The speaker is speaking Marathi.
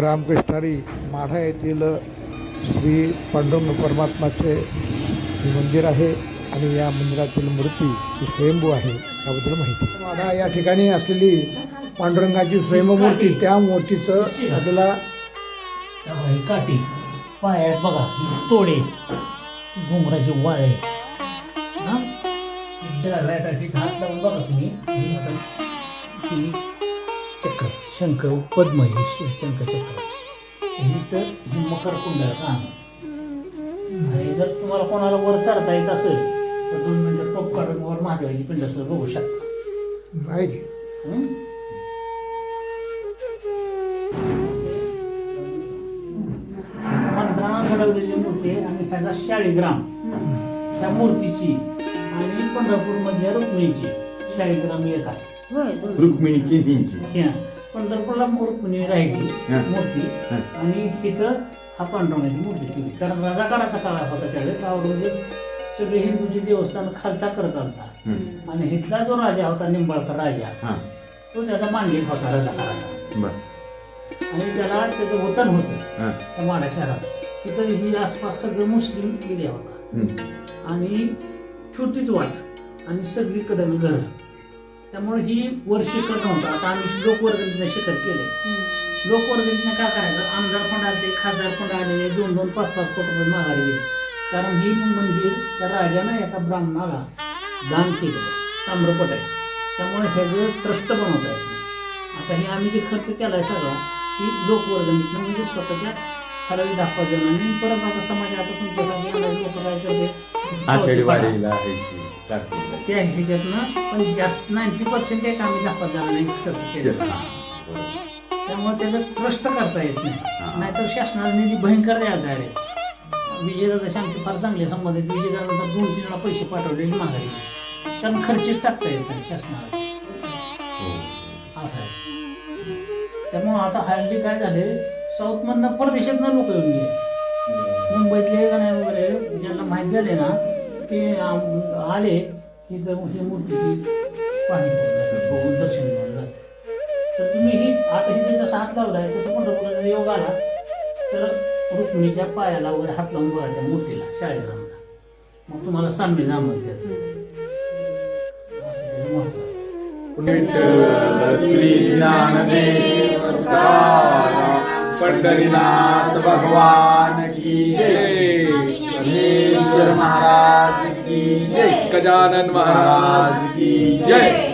रामकृष्णारी माढा येथील श्री पांडुरंग परमात्माचे हे मंदिर आहे आणि या मंदिरातील मूर्ती ही स्वयंभू आहे याबद्दल माहिती. माढा या ठिकाणी असलेली पांडुरंगाची स्वयंभूमूर्ती त्या मूर्तीचं आपल्याला काठी पायात बघा तोडे घुंगराचे वाळे. हां? लावून बघा तुम्ही. चक्र शंख पद्म हे शंख चक्र ही तर ही मकर कुंडळ काम आणि जर तुम्हाला कोणाला वर चढता येत असेल तर दोन मिनिटं टोप काढून वर महादेवाची पिंड सुद्धा बघू शकता. की घडवलेली मूर्ती आहे आणि ह्याचा शाळीग्राम त्या मूर्तीची आणि पंढरपूरमध्ये रुक्मिणीची शाळीग्राम एक आहे. होय दोन. रुक्मिणीची हिंची ह्या पंढरपूरला रुक्मिणी राहिली हा. मूर्ती हा. आणि तिथं हा पांडुरंगाची मूर्ती ठेवली. कारण राजाकाराचा काळ होता त्यावेळेस. औरंगजेब सगळे हिंदूचे देवस्थान खालचा करत आलता. आणि इथला जो राजा होता निंबाळकर राजा हा. तो त्याचा मांडलिक होता राजाकाराचा. बर. आणि त्याला त्याचं वतन होतं हा. त्या माडा शहरात. तिथं ही आसपास सगळं मुस्लिम एरिया होता. आणि छोटीच वाट आणि सगळीकडे घरं. त्यामुळे ही वर शिखर नव्हतं. आता आम्ही लोकवर्गणीचं शिखर केले लोकवर्गणीनं काय करायचं? आमदार फंड आले खासदार फंड आलेले दोन दोन पाच पाच कोटी रुपये माघारी दिले कारण ही मंदिर त्या राजानं एका ब्राह्मणाला दान केलेलं ताम्रपट आहे. त्यामुळे हे जे ट्रस्ट बनवता येत नाही आता हे आम्ही जे खर्च केला आहे सगळा ही लोकवर्गणीतनं म्हणजे स्वतःच्या ठराविक दहा पाच जणांनी परत आता समाज आता करते आषाढी वाडीला. त्या ह्याच्यातनं पण जास्त नाईन्टी पर्सेंट एक आम्ही दहा पाच जणांनी. त्यामुळे त्याचं ट्रस्ट करता येत नाही. नाहीतर शासनाचा निधी भयंकर तयार आहे. विजयदादाशी आमचे फार चांगले संबंध आहेत. विजयदादा दोन तीन वेळा पैसे पाठवलेले माघारी कारण खर्चच टाकता येत नाही शासनाला. हो. असं आहे. त्यामुळं आता हल्ली काय झाले? साऊथमधनं परदेशातनं लोक येऊन गेले. मुंबईतले गाणे वगैरे ज्यांना माहीत झाले ना ते आले की तर मूर्तीची पाणी बघून दर्शन घेऊन जाते तर तुम्ही ही आता ही जसं हात लावलाय तसं पंढरपूरचा योग आला तर रुक्मिणीच्या पायाला वगैरे हात लावून बघा त्या मूर्तीला शाळेग्रामला मग तुम्हाला साम्य जाणवल त्याचं असं त्याचं महत्त्व आहे भगवान की जय। गणेश्वर महाराज की जय। गजानन महाराज की जय।